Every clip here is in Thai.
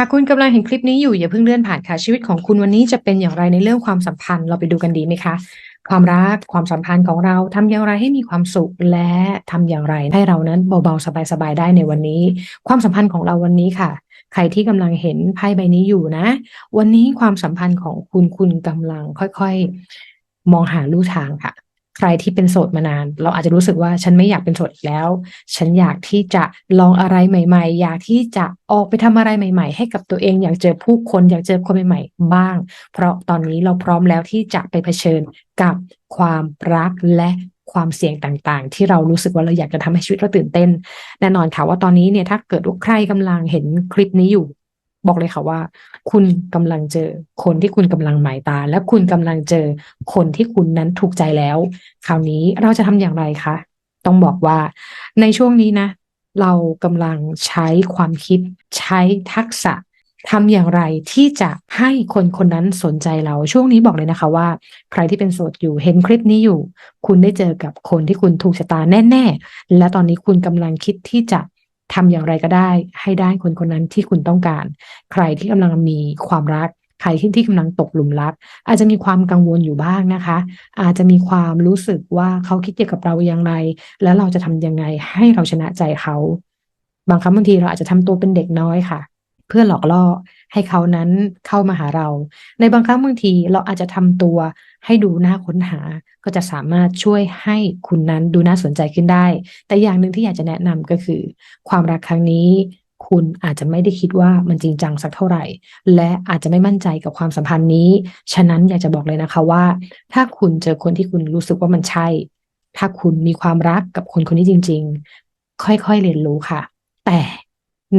หากคุณกำลังเห็นคลิปนี้อยู่อย่าเพิ่งเลื่อนผ่านค่ะชีวิตของคุณวันนี้จะเป็นอย่างไรในเรื่องความสัมพันธ์ เราไปดูกันดีไหมคะ ความรักความสัมพันธ์ของเราทำอย่างไรให้มีความสุขและทำอย่างไร ให้เรานั้นเบาๆสบายๆได้ในวันนี้ ความสัมพันธ์ของเราวันนี้ค่ะ ใครที่กำลังเห็นไพ่ใบนี้อยู่นะ วันนี้ความสัมพันธ์ของคุณคุณกำลังค่อยๆ มองหาลู่ทางค่ะ ใครที่เป็นโสดมานาน เราอาจจะรู้สึกว่าฉันไม่อยากเป็นโสดอีกแล้ว ฉันอยากที่จะลองอะไรใหม่ ๆ อยากที่จะออกไปทำอะไรใหม่ ๆ ให้กับตัวเองอยากเจอผู้คนอยากเจอคนใหม่ ๆ บ้าง เพราะตอนนี้เราพร้อมแล้วที่จะไปเผชิญกับความรักและความเสี่ยงต่างๆ ที่เรารู้สึกว่าเราอยากจะทำให้ชีวิตเราตื่นเต้น แน่นอนค่ะว่าตอนนี้เนี่ยถ้าเกิดว่าใครกำลังเห็นคลิปนี้อยู่ บอกเลยค่ะว่า คุณกำลังเจอคนที่คุณกำลังหมายตา และคุณกำลังเจอคนที่คุณนั้นถูกใจแล้ว คราวนี้เราจะทำอย่างไรคะ ต้องบอกว่าในช่วงนี้นะ เรากำลังใช้ความคิดใช้ทักษะทำอย่างไรที่จะให้คนคนนั้นสนใจเราช่วงนี้บอกเลยนะคะว่า ใครที่เป็นโสดอยู่เห็นคลิปนี้อยู่ คุณได้เจอกับคนที่คุณถูกชะตาแน่ ๆ และตอนนี้คุณกำลังคิดที่จะ ทำอย่างไรก็ได้ให้ได้คนคนนั้นที่คุณต้องการ ใครที่กำลังมีความรัก ใครที่ที่กำลังตกหลุมรัก อาจจะมีความกังวลอยู่บ้างนะคะ อาจจะมีความรู้สึกว่าเขาคิดเกี่ยวกับเราอย่างไร แล้วเราจะทำยังไงให้เราชนะใจเขา บางครั้งบางทีเราอาจจะทำตัวเป็นเด็กน้อยค่ะ เพื่อหลอกล่อให้เขานั้นเข้ามาหาเรา ในบางครั้งบางทีเราอาจจะทำตัวให้ดูน่าค้นหา ก็จะสามารถช่วยให้คุณนั้นดูน่าสนใจขึ้นได้ แต่อย่างหนึ่งที่อยากจะแนะนำก็คือ ความรักครั้งนี้คุณอาจจะไม่ได้คิดว่ามันจริงจังสักเท่าไหร่ และอาจจะไม่มั่นใจกับความสัมพันธ์นี้ ฉะนั้นอยากจะบอกเลยนะคะว่า ถ้าคุณเจอคนที่คุณรู้สึกว่ามันใช่ ถ้าคุณมีความรักกับคนคนนี้จริง ๆ ค่อยๆเรียนรู้ค่ะ แต่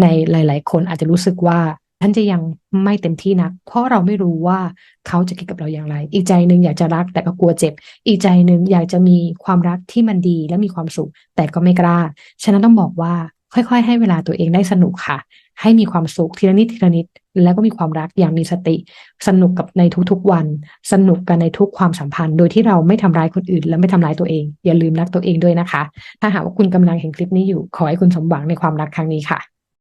ในหลาย ๆ คนอาจจะรู้สึกว่าฉันจะยังไม่เต็มที่นัก เพราะเราไม่รู้ว่าเขาจะคิดกับเราอย่างไร อีกใจหนึ่งอยากจะรักแต่ก็กลัวเจ็บ อีกใจหนึ่งอยากจะมีความรักที่มันดีและมีความสุข แต่ก็ไม่กล้า ฉะนั้นต้องบอกว่าค่อย ๆ ให้เวลาตัวเองได้สนุกค่ะ ให้มีความสุขทีละนิดทีละนิด แล้วก็มีความรักอย่างมีสติ สนุกกับในทุกๆวัน สนุกกันในทุกความสัมพันธ์ โดยที่เราไม่ทำร้ายคนอื่น และไม่ทำร้ายตัวเอง อย่าลืมรักตัวเองด้วยนะคะ ถ้าหากว่าคุณกำลังเห็นคลิปนี้อยู่ ขอให้คุณสมหวังในความรักครั้งนี้ค่ะ